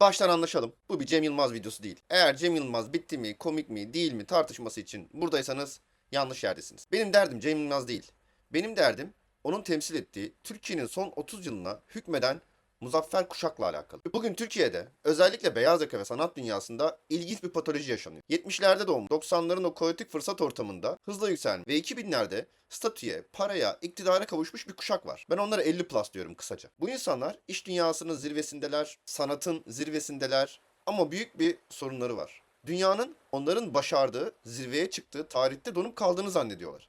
Baştan anlaşalım. Bu bir Cem Yılmaz videosu değil. Eğer Cem Yılmaz bitti mi, komik mi, değil mi tartışması için buradaysanız yanlış yerdesiniz. Benim derdim Cem Yılmaz değil. Benim derdim onun temsil ettiği Türkiye'nin son 30 yılına hükmeden Muzaffer Kuşak'la alakalı. Bugün Türkiye'de özellikle beyaz yaka ve sanat dünyasında ilginç bir patoloji yaşanıyor. 70'lerde doğmuş, 90'ların o kaotik fırsat ortamında hızla yükselen ve 2000'lerde statüye, paraya, iktidara kavuşmuş bir kuşak var. Ben onlara 50 plus diyorum kısaca. Bu insanlar iş dünyasının zirvesindeler, sanatın zirvesindeler ama büyük bir sorunları var. Dünyanın onların başardığı, zirveye çıktığı tarihte donup kaldığını zannediyorlar.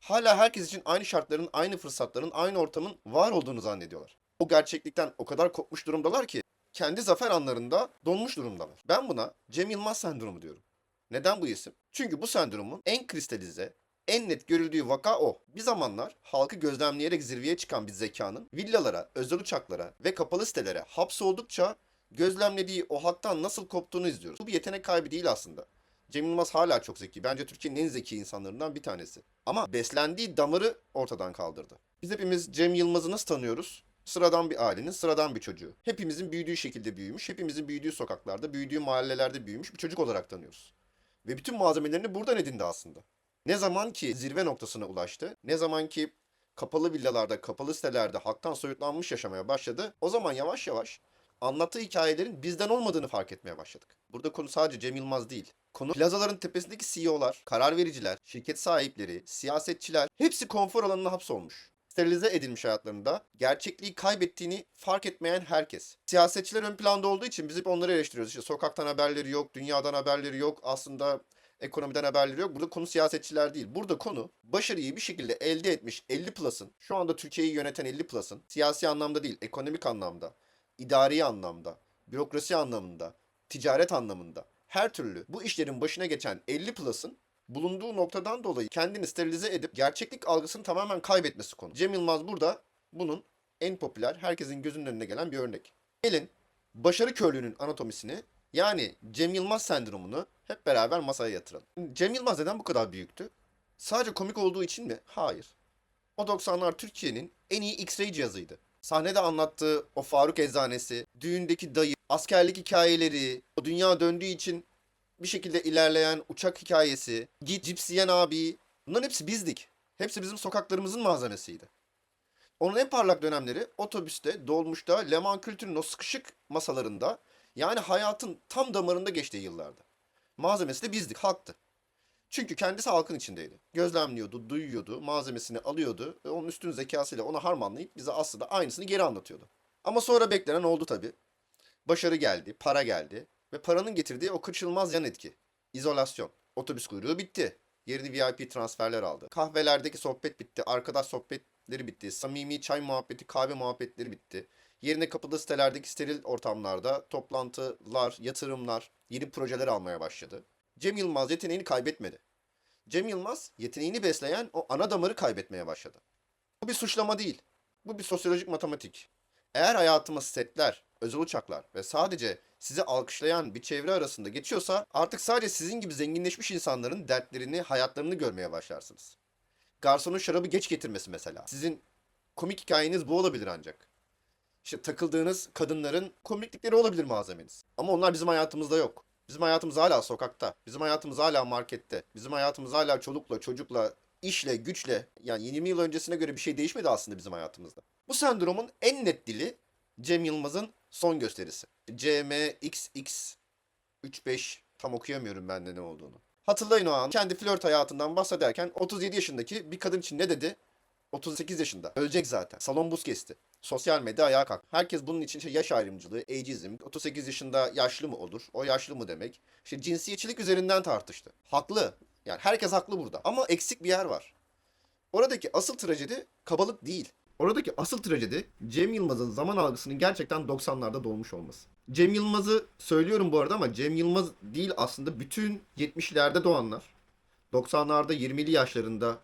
Hala herkes için aynı şartların, aynı fırsatların, aynı ortamın var olduğunu zannediyorlar. O gerçeklikten o kadar kopmuş durumdalar ki kendi zafer anlarında donmuş durumdalar. Ben buna Cem Yılmaz sendromu diyorum. Neden bu isim? Çünkü bu sendromun en kristalize, en net görüldüğü vaka o. Bir zamanlar halkı gözlemleyerek zirveye çıkan bir zekanın villalara, özel uçaklara ve kapalı sitelere hapsoldukça gözlemlediği o hattan nasıl koptuğunu izliyoruz. Bu bir yetenek kaybı değil aslında. Cem Yılmaz hala çok zeki. Bence Türkiye'nin en zeki insanlarından bir tanesi. Ama beslendiği damarı ortadan kaldırdı. Biz hepimiz Cem Yılmaz'ı nasıl tanıyoruz? Sıradan bir ailenin sıradan bir çocuğu. Hepimizin büyüdüğü şekilde büyümüş, hepimizin büyüdüğü sokaklarda, büyüdüğü mahallelerde büyümüş bir çocuk olarak tanıyoruz. Ve bütün malzemelerini buradan edindi aslında. Ne zaman ki zirve noktasına ulaştı, ne zaman ki kapalı villalarda, kapalı sitelerde halktan soyutlanmış yaşamaya başladı, o zaman yavaş yavaş anlattığı hikayelerin bizden olmadığını fark etmeye başladık. Burada konu sadece Cem Yılmaz değil. Konu plazaların tepesindeki CEO'lar, karar vericiler, şirket sahipleri, siyasetçiler hepsi konfor alanına hapsolmuş. Sterilize edilmiş hayatlarında gerçekliği kaybettiğini fark etmeyen herkes. Siyasetçiler ön planda olduğu için biz hep onları eleştiriyoruz. İşte sokaktan haberleri yok, dünyadan haberleri yok, aslında ekonomiden haberleri yok. Burada konu siyasetçiler değil. Burada konu başarıyı bir şekilde elde etmiş 50 plus'ın, şu anda Türkiye'yi yöneten 50 plus'ın siyasi anlamda değil, ekonomik anlamda, idari anlamda, bürokrasi anlamında, ticaret anlamında her türlü bu işlerin başına geçen 50 plus'ın bulunduğu noktadan dolayı kendini sterilize edip gerçeklik algısını tamamen kaybetmesi konu. Cem Yılmaz burada bunun en popüler, herkesin gözünün önüne gelen bir örnek. Gelin başarı körlüğünün anatomisini yani Cem Yılmaz sendromunu hep beraber masaya yatıralım. Cem Yılmaz neden bu kadar büyüktü? Sadece komik olduğu için mi? Hayır. O 90'lar Türkiye'nin en iyi X-ray cihazıydı. Sahnede anlattığı o Faruk Eczanesi, düğündeki dayı, askerlik hikayeleri, o dünya döndüğü için bir şekilde ilerleyen uçak hikayesi, git cipsiyen abi, bunların hepsi bizdik. Hepsi bizim sokaklarımızın malzemesiydi. Onun en parlak dönemleri otobüste, dolmuşta, Leman Kültür'ün o sıkışık masalarında yani hayatın tam damarında geçtiği yıllarda. Malzemesi de bizdik, halktı. Çünkü kendisi halkın içindeydi. Gözlemliyordu, duyuyordu, malzemesini alıyordu ve onun üstün zekasıyla onu harmanlayıp bize aslında aynısını geri anlatıyordu. Ama sonra beklenen oldu tabii. Başarı geldi, para geldi ve paranın getirdiği o kaçınılmaz yan etki. İzolasyon. Otobüs kuyruğu bitti. Yerini VIP transferler aldı. Kahvelerdeki sohbet bitti. Arkadaş sohbetleri bitti. Samimi çay muhabbeti, kahve muhabbetleri bitti. Yerine kapalı sitelerdeki steril ortamlarda toplantılar, yatırımlar, yeni projeler almaya başladı. Cem Yılmaz yeteneğini kaybetmedi. Cem Yılmaz yeteneğini besleyen o ana damarı kaybetmeye başladı. Bu bir suçlama değil. Bu bir sosyolojik matematik. Eğer hayatımız setler, özel uçaklar ve sadece sizi alkışlayan bir çevre arasında geçiyorsa artık sadece sizin gibi zenginleşmiş insanların dertlerini, hayatlarını görmeye başlarsınız. Garsonun şarabı geç getirmesi mesela. Sizin komik hikayeniz bu olabilir ancak. İşte takıldığınız kadınların komiklikleri olabilir malzemeniz. Ama onlar bizim hayatımızda yok. Bizim hayatımız hala sokakta. Bizim hayatımız hala markette. Bizim hayatımız hala çolukla, çocukla, işle, güçle. Yani 20 yıl öncesine göre bir şey değişmedi aslında bizim hayatımızda. Bu sendromun en net dili Cem Yılmaz'ın son gösterisi. CMXX 35 tam okuyamıyorum ben de ne olduğunu. Hatırlayın o an kendi flört hayatından bahsederken 37 yaşındaki bir kadın için ne dedi? 38 yaşında. Ölecek zaten. Salon buz kesti. Sosyal medya ayağa kalk. Herkes bunun için işte yaş ayrımcılığı, ageizm, 38 yaşında yaşlı mı olur? O yaşlı mı demek? İşte cinsiyetçilik üzerinden tartıştı. Haklı. Yani herkes haklı burada. Ama eksik bir yer var. Oradaki asıl trajedi kabalık değil. Oradaki asıl trajedi Cem Yılmaz'ın zaman algısının gerçekten 90'larda dolmuş olması. Cem Yılmaz'ı söylüyorum bu arada ama Cem Yılmaz değil aslında bütün 70'lerde doğanlar. 90'larda 20'li yaşlarında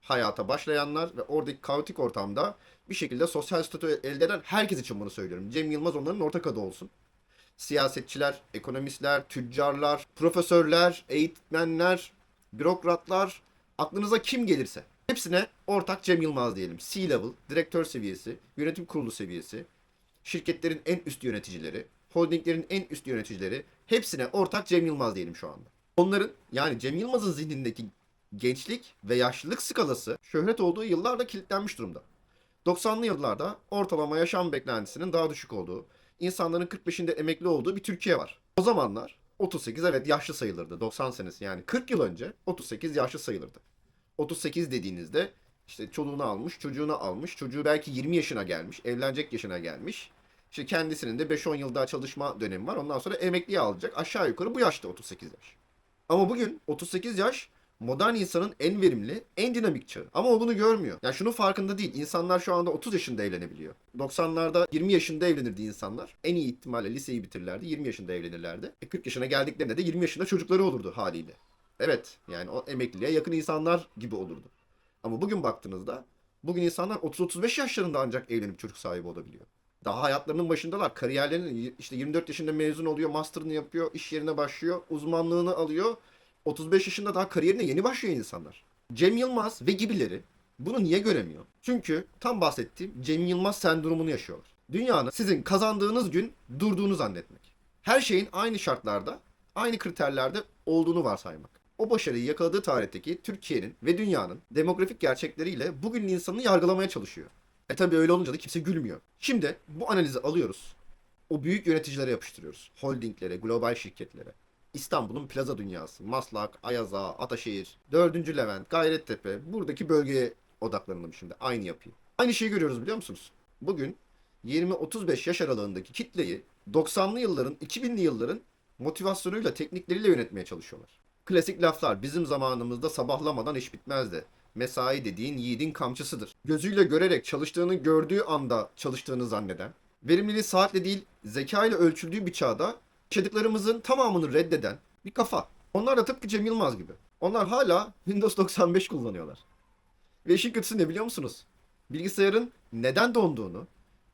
hayata başlayanlar ve oradaki kaotik ortamda bir şekilde sosyal statü elde eden herkes için bunu söylüyorum. Cem Yılmaz onların ortak adı olsun. Siyasetçiler, ekonomistler, tüccarlar, profesörler, eğitmenler, bürokratlar, aklınıza kim gelirse hepsine ortak Cem Yılmaz diyelim. C-level, direktör seviyesi, yönetim kurulu seviyesi, şirketlerin en üst yöneticileri, holdinglerin en üst yöneticileri hepsine ortak Cem Yılmaz diyelim şu anda. Onların yani Cem Yılmaz'ın zihnindeki gençlik ve yaşlılık skalası şöhret olduğu yıllarda kilitlenmiş durumda. 90'lı yıllarda ortalama yaşam beklentisinin daha düşük olduğu, insanların 45'inde emekli olduğu bir Türkiye var. O zamanlar 38 evet yaşlı sayılırdı. 90 senesi yani 40 yıl önce 38 yaşlı sayılırdı. 38 dediğinizde işte çoluğunu almış, çocuğunu almış, çocuğu belki 20 yaşına gelmiş, evlenecek yaşına gelmiş. İşte kendisinin de 5-10 yıl daha çalışma dönemi var. Ondan sonra emekliye alacak. Aşağı yukarı bu yaşta 38 yaş. Ama bugün 38 yaş modern insanın en verimli, en dinamik çağı. Ama o bunu görmüyor. Yani şunun farkında değil. İnsanlar şu anda 30 yaşında evlenebiliyor. 90'larda 20 yaşında evlenirdi insanlar. En iyi ihtimalle liseyi bitirirlerdi. 20 yaşında evlenirlerdi. E 40 yaşına geldiklerinde de 20 yaşında çocukları olurdu haliyle. Evet yani o emekliliğe yakın insanlar gibi olurdu. Ama bugün baktığınızda bugün insanlar 30-35 yaşlarında ancak evlenip çocuk sahibi olabiliyor. Daha hayatlarının başındalar. Kariyerlerinin işte 24 yaşında mezun oluyor, master'ını yapıyor, iş yerine başlıyor, uzmanlığını alıyor. 35 yaşında daha kariyerine yeni başlıyor insanlar. Cem Yılmaz ve gibileri bunu niye göremiyor? Çünkü tam bahsettiğim Cem Yılmaz sendromunu yaşıyorlar. Dünyanın sizin kazandığınız gün durduğunu zannetmek. Her şeyin aynı şartlarda, aynı kriterlerde olduğunu varsaymak. O başarıyı yakaladığı tarihteki Türkiye'nin ve dünyanın demografik gerçekleriyle bugünün insanını yargılamaya çalışıyor. E tabi öyle olunca da kimse gülmüyor. Şimdi bu analizi alıyoruz. O büyük yöneticilere yapıştırıyoruz. Holdinglere, global şirketlere. İstanbul'un plaza dünyası, Maslak, Ayaza, Ataşehir, 4. Levent, Gayrettepe buradaki bölgeye odaklanalım şimdi aynı yapıyı. Aynı şeyi görüyoruz biliyor musunuz? Bugün 20-35 yaş aralığındaki kitleyi 90'lı yılların, 2000'li yılların motivasyonuyla, teknikleriyle yönetmeye çalışıyorlar. Klasik laflar bizim zamanımızda sabahlamadan iş bitmezdi. Mesai dediğin yiğidin kamçısıdır. Gözüyle görerek çalıştığını gördüğü anda çalıştığını zanneden, verimliliği saatle değil zeka ile ölçüldüğü bir çağda yaşadıklarımızın tamamını reddeden bir kafa. Onlar da tıpkı Cem Yılmaz gibi. Onlar hala Windows 95 kullanıyorlar. Ve işin kötüsü ne biliyor musunuz? Bilgisayarın neden donduğunu,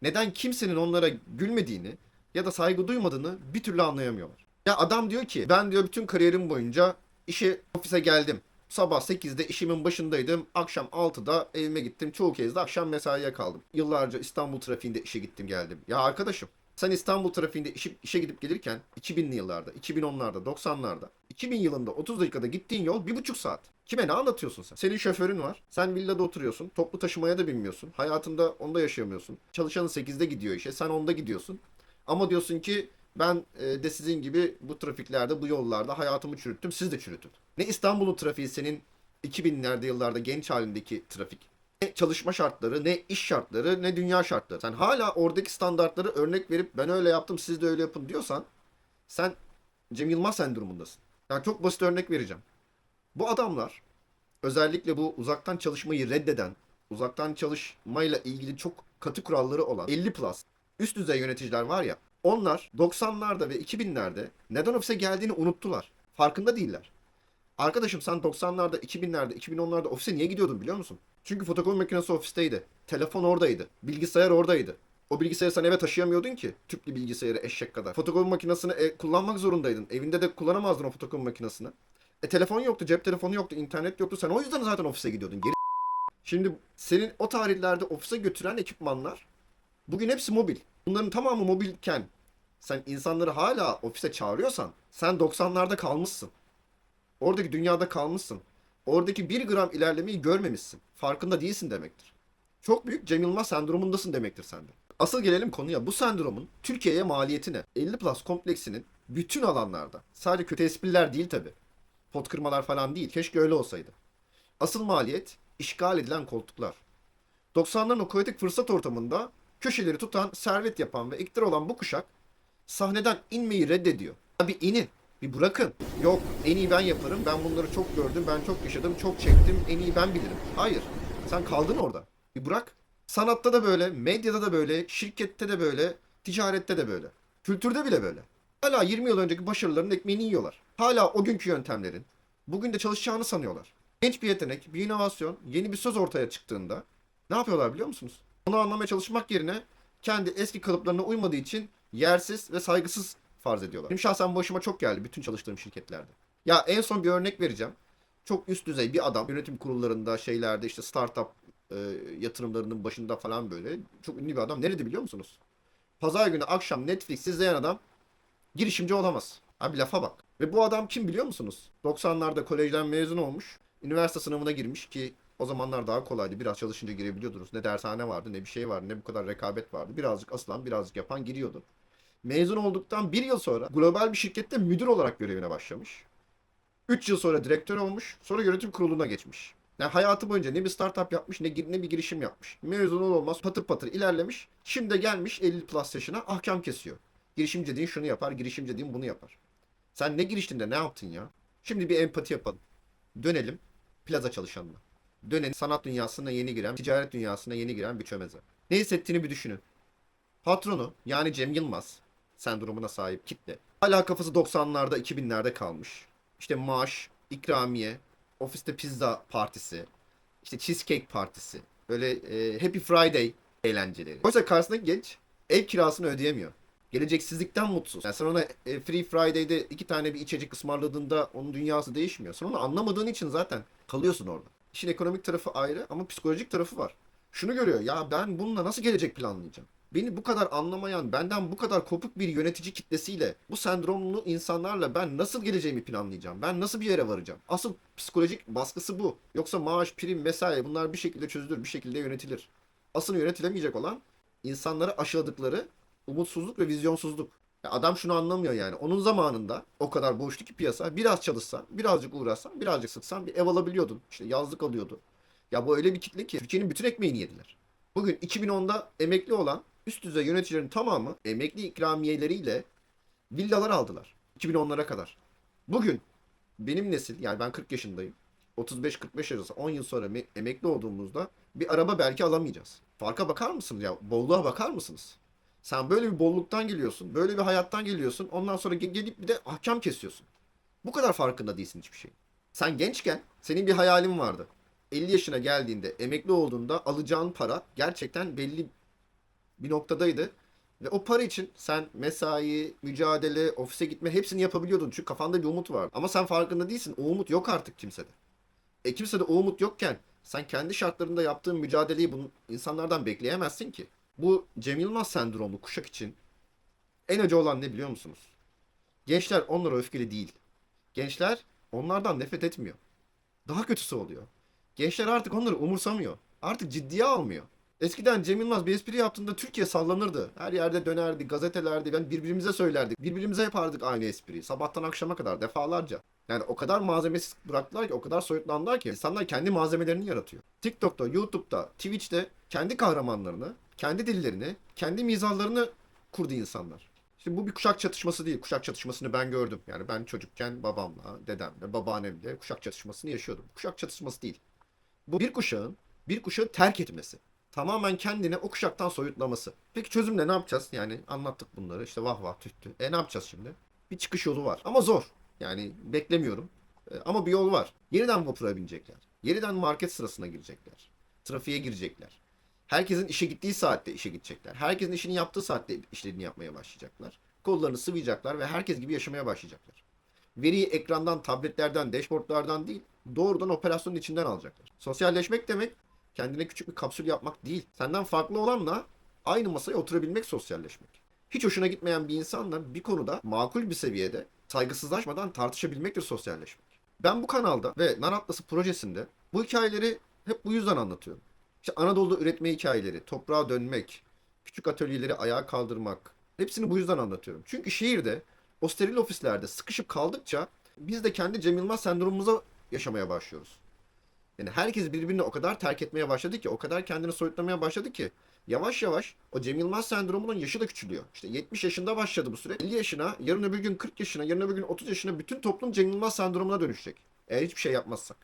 neden kimsenin onlara gülmediğini ya da saygı duymadığını bir türlü anlayamıyorlar. Ya adam diyor ki ben diyor bütün kariyerim boyunca işe ofise geldim. Sabah 8'de işimin başındaydım. Akşam 6'da evime gittim. Çoğu kez de akşam mesaiye kaldım. Yıllarca İstanbul trafiğinde işe gittim geldim. Ya arkadaşım sen İstanbul trafiğinde işe, işe gidip gelirken 2000'li yıllarda, 2010'larda, 90'larda, 2000 yılında 30 dakikada gittiğin yol bir buçuk saat. Kime ne anlatıyorsun sen? Senin şoförün var. Sen villada oturuyorsun. Toplu taşımaya da binmiyorsun. Hayatında onda yaşayamıyorsun. Çalışanın 8'de gidiyor işe. Sen onda gidiyorsun. Ama diyorsun ki ben e, de sizin gibi bu trafiklerde, bu yollarda hayatımı çürüttüm. Siz de çürütün. Ne İstanbul'un trafiği senin 2000'lerde yıllarda genç halindeki trafik. Ne çalışma şartları, ne iş şartları, ne dünya şartları. Sen hala oradaki standartları örnek verip ben öyle yaptım siz de öyle yapın diyorsan sen Cem Yılmaz sendromundasın. Yani çok basit örnek vereceğim. Bu adamlar özellikle bu uzaktan çalışmayı reddeden, uzaktan çalışmayla ilgili çok katı kuralları olan 50 plus üst düzey yöneticiler var ya onlar 90'larda ve 2000'lerde neden ofise geldiğini unuttular. Farkında değiller. Arkadaşım sen 90'larda, 2000'lerde, 2010'larda ofise niye gidiyordun biliyor musun? Çünkü fotokopi makinesi ofisteydi. Telefon oradaydı. Bilgisayar oradaydı. O bilgisayarı sen eve taşıyamıyordun ki. Tüplü bilgisayarı eşek kadar. Fotokopi makinesini e, kullanmak zorundaydın. Evinde de kullanamazdın o fotokopi makinesini. E telefon yoktu, cep telefonu yoktu, internet yoktu. Sen o yüzden zaten ofise gidiyordun. Geri Şimdi senin o tarihlerde ofise götüren ekipmanlar bugün hepsi mobil. Bunların tamamı mobilken sen insanları hala ofise çağırıyorsan sen 90'larda kalmışsın. Oradaki dünyada kalmışsın. Oradaki bir gram ilerlemeyi görmemişsin. Farkında değilsin demektir. Çok büyük Cem Yılmaz sendromundasın demektir sende. Asıl gelelim konuya. Bu sendromun Türkiye'ye maliyeti ne? 50 plus kompleksinin bütün alanlarda. Sadece kötü espriler değil tabi. Pot kırmalar falan değil. Keşke öyle olsaydı. Asıl maliyet işgal edilen koltuklar. 90'ların o kaotik fırsat ortamında köşeleri tutan, servet yapan ve iktidar olan bu kuşak sahneden inmeyi reddediyor. Ya bir inin, bir bırakın. Yok, en iyi ben yaparım, ben bunları çok gördüm, ben çok yaşadım, çok çektim, en iyi ben bilirim. Hayır, sen kaldın orada. Bir bırak. Sanatta da böyle, medyada da böyle, şirkette de böyle, ticarette de böyle. Kültürde bile böyle. Hala 20 yıl önceki başarıların ekmeğini yiyorlar. Hala o günkü yöntemlerin bugün de çalışacağını sanıyorlar. Genç bir yetenek, bir inovasyon, yeni bir söz ortaya çıktığında ne yapıyorlar biliyor musunuz? Onu anlamaya çalışmak yerine kendi eski kalıplarına uymadığı için yersiz ve saygısız farz ediyorlar. Benim şahsen başıma çok geldi bütün çalıştığım şirketlerde. Ya en son bir örnek vereceğim. Çok üst düzey bir adam yönetim kurullarında şeylerde işte startup e, yatırımlarının başında falan böyle çok ünlü bir adam. Nerede biliyor musunuz? Pazar günü akşam Netflix izleyen adam girişimci olamaz. Abi lafa bak. Ve bu adam kim biliyor musunuz? 90'larda kolejden mezun olmuş. Üniversite sınavına girmiş ki o zamanlar daha kolaydı. Biraz çalışınca girebiliyordunuz. Ne dershane vardı ne bir şey vardı ne bu kadar rekabet vardı. Birazcık asılan birazcık yapan giriyordu. Mezun olduktan bir yıl sonra global bir şirkette müdür olarak görevine başlamış. 3 yıl sonra direktör olmuş. Sonra yönetim kuruluna geçmiş. Yani hayatı boyunca ne bir startup yapmış ne, ne bir girişim yapmış. Mezun ol olmaz patır patır ilerlemiş. Şimdi gelmiş 50 plus yaşına ahkam kesiyor. Girişimci dediğin şunu yapar, girişimci dediğin bunu yapar. Sen ne giriştin de ne yaptın ya? Şimdi bir empati yapalım. Dönelim plaza çalışanına. Dönelim sanat dünyasına yeni giren, ticaret dünyasına yeni giren bir çömeze. Ne hissettiğini bir düşünün. Patronu yani Cem Yılmaz sendromuna sahip kitle. Hala kafası 90'larda 2000'lerde kalmış. İşte maaş, ikramiye, ofiste pizza partisi, işte cheesecake partisi, böyle e, Happy Friday eğlenceleri. Oysa karşısındaki genç ev kirasını ödeyemiyor. Geleceksizlikten mutsuz. Yani sen ona e, Free Friday'de iki tane bir içecek ısmarladığında onun dünyası değişmiyor. Sen onu anlamadığın için zaten kalıyorsun orada. İşin ekonomik tarafı ayrı ama psikolojik tarafı var. Şunu görüyor ya ben bununla nasıl gelecek planlayacağım? Beni bu kadar anlamayan, benden bu kadar kopuk bir yönetici kitlesiyle, bu sendromlu insanlarla ben nasıl geleceğimi planlayacağım? Ben nasıl bir yere varacağım? Asıl psikolojik baskısı bu. Yoksa maaş, prim vesaire bunlar bir şekilde çözülür, bir şekilde yönetilir. Asıl yönetilemeyecek olan insanları aşıladıkları umutsuzluk ve vizyonsuzluk. Ya adam şunu anlamıyor yani. Onun zamanında o kadar boştu ki piyasa. Biraz çalışsan, birazcık uğraşsan, birazcık sıksan bir ev alabiliyordun. İşte yazlık alıyordu. Ya bu öyle bir kitle ki Türkiye'nin bütün ekmeğini yediler. Bugün 2010'da emekli olan üst düzey yöneticilerin tamamı emekli ikramiyeleriyle villalar aldılar. 2010'lara kadar. Bugün benim nesil yani ben 40 yaşındayım. 35-45 arası 10 yıl sonra me- emekli olduğumuzda bir araba belki alamayacağız. Farka bakar mısınız ya? Bolluğa bakar mısınız? Sen böyle bir bolluktan geliyorsun. Böyle bir hayattan geliyorsun. Ondan sonra ge- gelip bir de ahkam kesiyorsun. Bu kadar farkında değilsin hiçbir şey. Sen gençken senin bir hayalin vardı. 50 yaşına geldiğinde, emekli olduğunda alacağın para gerçekten belli bir noktadaydı. Ve o para için sen mesai, mücadele, ofise gitme hepsini yapabiliyordun. Çünkü kafanda bir umut vardı. Ama sen farkında değilsin. O umut yok artık kimsede. E kimsede o umut yokken sen kendi şartlarında yaptığın mücadeleyi bunu insanlardan bekleyemezsin ki. Bu Cem Yılmaz sendromlu kuşak için en acı olan ne biliyor musunuz? Gençler onlara öfkeli değil. Gençler onlardan nefret etmiyor. Daha kötüsü oluyor. Gençler artık onları umursamıyor. Artık ciddiye almıyor. Eskiden Cem Yılmaz bir espri yaptığında Türkiye sallanırdı. Her yerde dönerdi, gazetelerde, ben birbirimize söylerdik. Birbirimize yapardık aynı espriyi. Sabahtan akşama kadar defalarca. Yani o kadar malzemesiz bıraktılar ki, o kadar soyutlandılar ki insanlar kendi malzemelerini yaratıyor. TikTok'ta, YouTube'da, Twitch'te kendi kahramanlarını, kendi dillerini, kendi mizahlarını kurdu insanlar. Şimdi bu bir kuşak çatışması değil. Kuşak çatışmasını ben gördüm. Yani ben çocukken babamla, dedemle, babaannemle kuşak çatışmasını yaşıyordum. Kuşak çatışması değil. Bu bir kuşağın bir kuşağı terk etmesi. Tamamen kendini o kuşaktan soyutlaması. Peki çözümle ne yapacağız? Yani anlattık bunları. İşte vah vah tüh tüh. E ne yapacağız şimdi? Bir çıkış yolu var. Ama zor. Yani beklemiyorum. E, ama bir yol var. Yeniden vapura binecekler. Yeniden market sırasına girecekler. Trafiğe girecekler. Herkesin işe gittiği saatte işe gidecekler. Herkesin işini yaptığı saatte işlerini yapmaya başlayacaklar. Kollarını sıvayacaklar ve herkes gibi yaşamaya başlayacaklar. Veriyi ekrandan, tabletlerden, dashboardlardan değil, doğrudan operasyonun içinden alacaklar. Sosyalleşmek demek kendine küçük bir kapsül yapmak değil. Senden farklı olanla aynı masaya oturabilmek sosyalleşmek. Hiç hoşuna gitmeyen bir insanla bir konuda makul bir seviyede saygısızlaşmadan tartışabilmektir sosyalleşmek. Ben bu kanalda ve Nar Atlası projesinde bu hikayeleri hep bu yüzden anlatıyorum. İşte Anadolu'da üretme hikayeleri, toprağa dönmek, küçük atölyeleri ayağa kaldırmak. Hepsini bu yüzden anlatıyorum. Çünkü şehirde o steril ofislerde sıkışıp kaldıkça biz de kendi Cem Yılmaz sendromumuza yaşamaya başlıyoruz. Yani herkes birbirini o kadar terk etmeye başladı ki, o kadar kendini soyutlamaya başladı ki yavaş yavaş o Cem Yılmaz sendromunun yaşı da küçülüyor. İşte 70 yaşında başladı bu süre. 50 yaşına, yarın öbür gün 40 yaşına, yarın öbür gün 30 yaşına bütün toplum Cem Yılmaz sendromuna dönüşecek. Eğer hiçbir şey yapmazsak.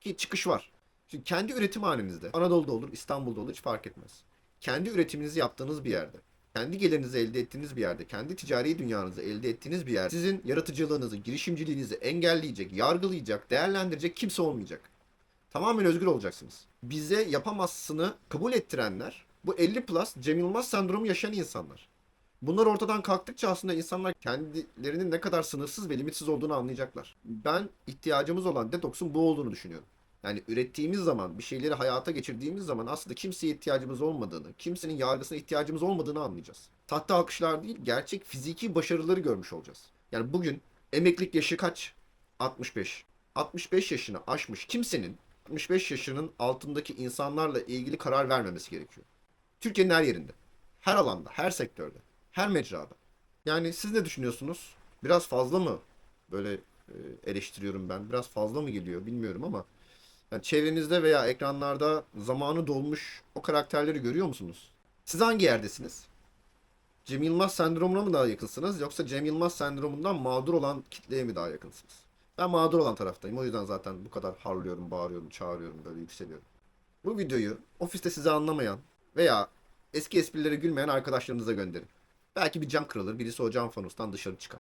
Ki çıkış var. Şimdi kendi üretim halinizde, Anadolu'da olur, İstanbul'da olur hiç fark etmez. Kendi üretiminizi yaptığınız bir yerde, kendi gelirinizi elde ettiğiniz bir yerde, kendi ticari dünyanızı elde ettiğiniz bir yerde sizin yaratıcılığınızı, girişimciliğinizi engelleyecek, yargılayacak, değerlendirecek kimse olmayacak. Tamamen özgür olacaksınız. Bize yapamazsını kabul ettirenler bu 50 plus Cem Yılmaz sendromu yaşayan insanlar. Bunlar ortadan kalktıkça aslında insanlar kendilerinin ne kadar sınırsız ve limitsiz olduğunu anlayacaklar. Ben ihtiyacımız olan detoksun bu olduğunu düşünüyorum. Yani ürettiğimiz zaman, bir şeyleri hayata geçirdiğimiz zaman aslında kimseye ihtiyacımız olmadığını, kimsenin yargısına ihtiyacımız olmadığını anlayacağız. Tahta alkışlar değil, gerçek fiziki başarıları görmüş olacağız. Yani bugün emeklilik yaşı kaç? 65. 65 yaşını aşmış kimsenin 65 yaşının altındaki insanlarla ilgili karar vermemesi gerekiyor. Türkiye'nin her yerinde. Her alanda, her sektörde, her mecrada. Yani siz ne düşünüyorsunuz? Biraz fazla mı böyle e, eleştiriyorum ben? Biraz fazla mı geliyor bilmiyorum ama yani çevrenizde veya ekranlarda zamanı dolmuş o karakterleri görüyor musunuz? Siz hangi yerdesiniz? Cem Yılmaz sendromuna mı daha yakınsınız yoksa Cem Yılmaz sendromundan mağdur olan kitleye mi daha yakınsınız? Ben mağdur olan taraftayım. O yüzden zaten bu kadar harlıyorum, bağırıyorum, çağırıyorum, böyle yükseliyorum. Bu videoyu ofiste sizi anlamayan veya eski esprilere gülmeyen arkadaşlarınıza gönderin. Belki bir cam kırılır, birisi o cam fanustan dışarı çıkar.